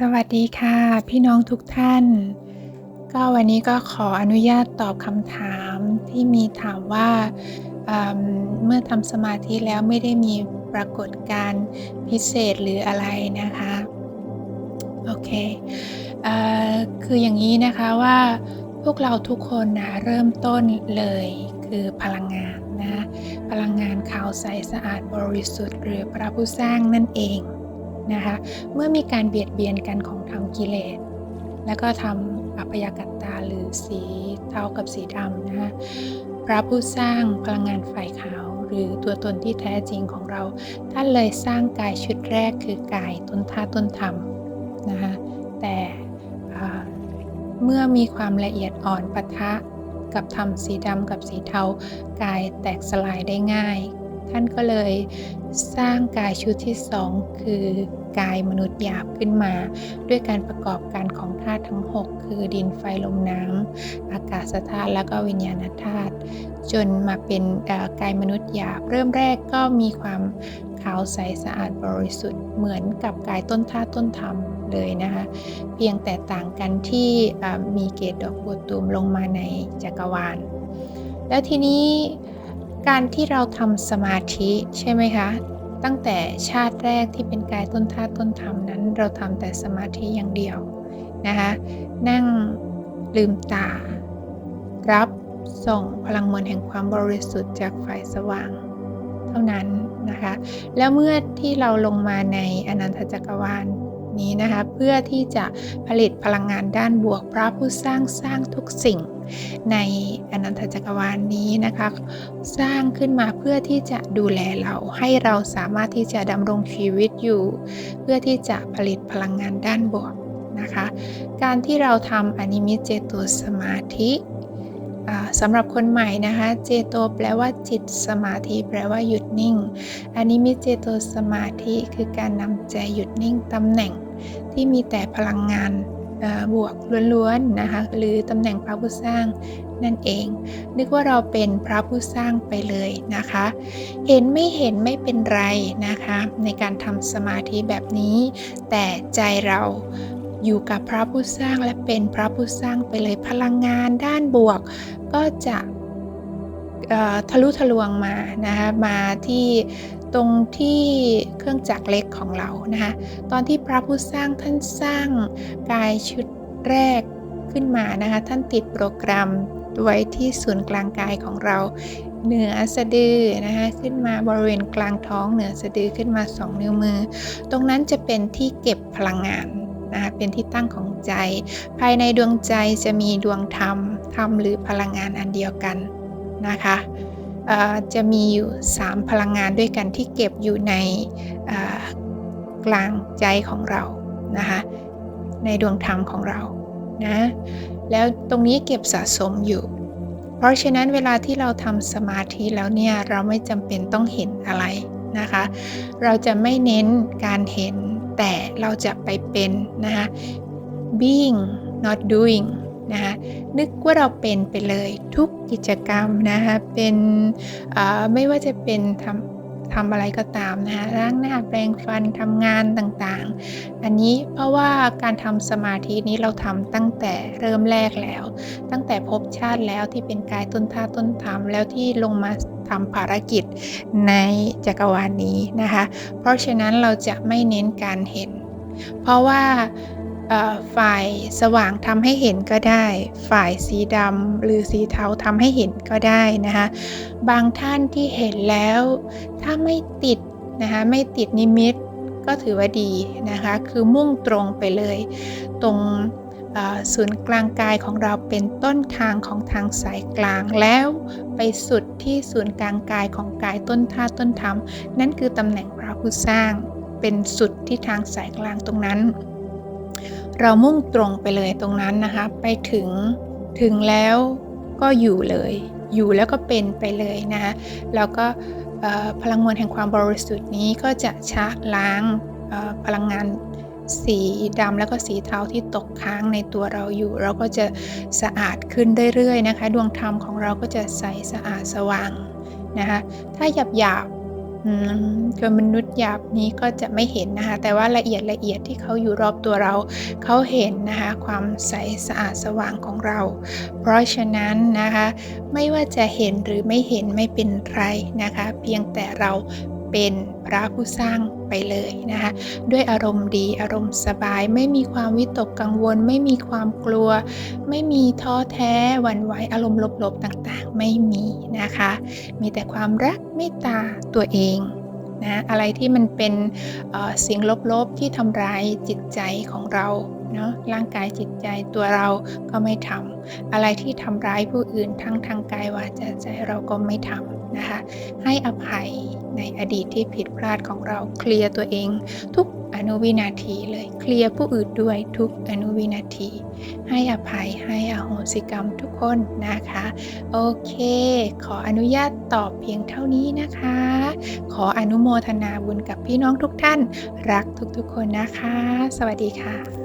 สวัสดีค่ะ พี่น้องทุกท่าน ก็วันนี้ก็ขออนุญาตตอบคำถามที่มีถามว่าเมื่อทำสมาธิแล้วไม่ได้มีปรากฏการพิเศษหรืออะไรนะคะ โอเคเอคืออย่างนี้นะคะว่าพวกเราทุกคนนะเริ่มต้นเลยคือพลังงานนะพลังงานขาวใสสะอาดบริสุทธิ์ หรือพระผู้สร้างนั่นเอง นะคะ เมื่อมีการเบียดเบียนกันของธรรมกิเลส แล้วก็ทำอัพยากัตตาหรือสีเทากับสีดำนะคะพระผู้สร้างพลังงานฝ่ายขาว หรือตัวตนที่แท้จริงของเรา ท่านเลยสร้างกายชุดแรกคือกายต้นท่าต้นธรรมนะคะแต่เมื่อมีความละเอียดอ่อนปะทะกับธรรมสีดำกับสีเทากายแตกสลายได้ง่าย ท่านก็เลยสร้างกายชุดที่สองคือกายมนุษย์หยาบขึ้นมา ด้วยการประกอบการของธาตุทั้ง 6 คือดินไฟลมน้ำอากาศธาตุและก็วิญญาณธาตุจนมาเป็นกายมนุษย์หยาบ เริ่มแรกก็มีความขาวใสสะอาดบริสุทธิ์เหมือนกับกายต้นท่าต้นธรรมเลยนะคะเพียงแต่ต่างกันที่มีเกตดอกบัวตูมลงมาในจักรวาล แล้วทีนี้ การที่เราทำสมาธิใช่ไหมคะ ตั้งแต่ชาติแรกที่เป็นกายต้นท่าต้นธรรมนั้น เราทำแต่สมาธิอย่างเดียวนะคะนั่งลืมตา รับส่งพลังมวลแห่งความบริสุทธิ์จากฝ่ายสว่างเท่านั้นนะคะ แล้วเมื่อที่เราลงมาในอนันตจักรวาล นี้นะคะ เพื่อที่จะผลิตพลังงานด้านบวกพระผู้สร้างสร้างทุกสิ่ง ในอนันตจักรวาลนนี้นะคะ สร้างขึ้นมาเพื่อที่จะดูแลเราให้เราสามารถที่จะดำรงชีวิตอยู่ เพื่อที่จะผลิตพลังงานด้านบวกนะคะ การที่เราทำอนิมิตเจตุสมาธิ สำหรับคนใหม่นะคะ เจโตแปลว่าจิตสมาธิ แปลว่าหยุดนิ่ง อันนี้มีเจโตสมาธิคือการนำใจหยุดนิ่งตำแหน่งที่มีแต่พลังงานบวกล้วนๆนะคะหรือตำแหน่งพระผู้สร้างนั่นเอง นึกว่าเราเป็นพระผู้สร้างไปเลยนะคะ เห็นไม่เห็นไม่เป็นไรนะคะ ในการทำสมาธิแบบนี้ แต่ใจเรา อยู่กับพระผู้สร้างและเป็นพระผู้สร้างไปเลยพลังงานด้านบวก ก็จะทะลุทะลวงมานะคะมาที่ตรงที่เครื่องจักรเล็กของเรานะคะตอนที่พระผู้สร้างท่านสร้างกายชุดแรกขึ้นมานะคะท่านติดโปรแกรมไว้ที่ศูนย์กลางกายของเราเหนือสะดือนะคะขึ้นมาบริเวณกลางท้องเหนือสะดือขึ้นมา 2 นิ้วมือ ตรงนั้นจะเป็นที่เก็บพลังงาน นะคะเป็นที่ตั้งของใจ ภายในดวงใจจะมีดวงธรรม ธรรมหรือพลังงานอันเดียวกันนะคะจะมีอยู่ 3 พลังงานด้วยกันที่เก็บอยู่ในกลางใจของเรานะคะในดวงธรรมของเรานะแล้วตรงนี้เก็บสะสมอยู่ เพราะฉะนั้นเวลาที่เราทำสมาธิแล้วเนี่ยเราไม่จำเป็นต้องเห็นอะไรนะคะ เราจะไม่เน้นการเห็น แต่เราจะไปเป็นนะคะ being not doing นะคะนึกว่าเราเป็นไปเลยทุกกิจกรรมนะคะเป็นไม่ว่าจะเป็นทำ ทำอะไรก็ตามนะคะล้างหน้าแปรงฟันทำงานต่างๆ อันนี้เพราะว่าการทำสมาธินี้เราทำตั้งแต่เริ่มแรกแล้ว ตั้งแต่พบชาติแล้วที่เป็นกายต้นท่าต้นธรรมแล้วที่ลงมาทำภารกิจในจักรวาลนนี้นะคะ เพราะฉะนั้นเราจะไม่เน้นการเห็น เพราะว่า ฝ่ายสว่างทำให้เห็นก็ได้ ฝ่ายสีดำหรือสีเทาทำให้เห็นก็ได้นะคะบางท่านที่เห็นแล้ว ถ้าไม่ติดนะคะไม่ติดนิมิตก็ถือว่าดีนะคะ คือมุ่งตรงไปเลย ตรงศูนย์กลางกายของเราเป็นต้นทางของทางสายกลางแล้วไปสุดที่ศูนย์กลางกายของกายต้นท่าต้นธรรม นั่นคือตำแหน่งพระผู้สร้างเป็นสุดที่ทางสายกลางตรงนั้น เรามุ่งตรงไปเลยตรงนั้นนะคะ ไปถึงถึงแล้วก็อยู่เลย อยู่แล้วก็เป็นไปเลยนะคะแล้วก็พลังมวลแห่งความบริสุทธิ์นี้ก็จะชะล้างพลังงานสีดำแล้วก็สีเทาที่ตกค้างในตัวเราอยู่ เราก็จะสะอาดขึ้นเรื่อยๆนะคะ ดวงธรรมของเราก็จะใสสะอาดสว่างนะคะถ้าหยาบห ยาบอืมคือมนุษย์หยาบนี้ก็จะไม่เห็นนะคะ แต่ว่าละเอียดละเอียดที่เขาอยู่รอบตัวเรา เขาเห็นนะคะความใสสะอาดสว่างของเรา เพราะฉะนั้นนะคะ ไม่ว่าจะเห็นหรือไม่เห็นไม่เป็นไรนะคะ เพียงแต่เรา เป็นพระผู้สร้างไปเลยนะคะด้วยอารมณ์ดีอารมณ์สบายไม่มีความวิตกกังวล ไม่มีความกลัว ไม่มีท้อแท้หวั่นไหวอารมณ์ลบๆต่างๆ ไม่มีนะคะ มีแต่ความรักเมตตาตัวเองนะอะไรที่มันเป็นเสิ่งลบๆที่ทำร้ายจิตใจของเรา เนาะร่างกายจิตใจตัวเราก็ไม่ทำอะไรที่ทำร้ายผู้อื่นทั้งทางกายวาจาใจเราก็ไม่ทำนะคะ ให้อภัยในอดีตที่ผิดพลาดของเราเคลียร์ตัวเอง ทุกอนุวินาทีเลยเคลียร์ผู้อื่นด้วยทุกอนุวินาที ให้อภัยให้อโหสิกรรมทุกคนนะคะ โอเค ขออนุญาตตอบเพียงเท่านี้นะคะ ขออนุโมทนาบุญกับพี่น้องทุกท่าน รักทุกๆคนนะคะ สวัสดีค่ะ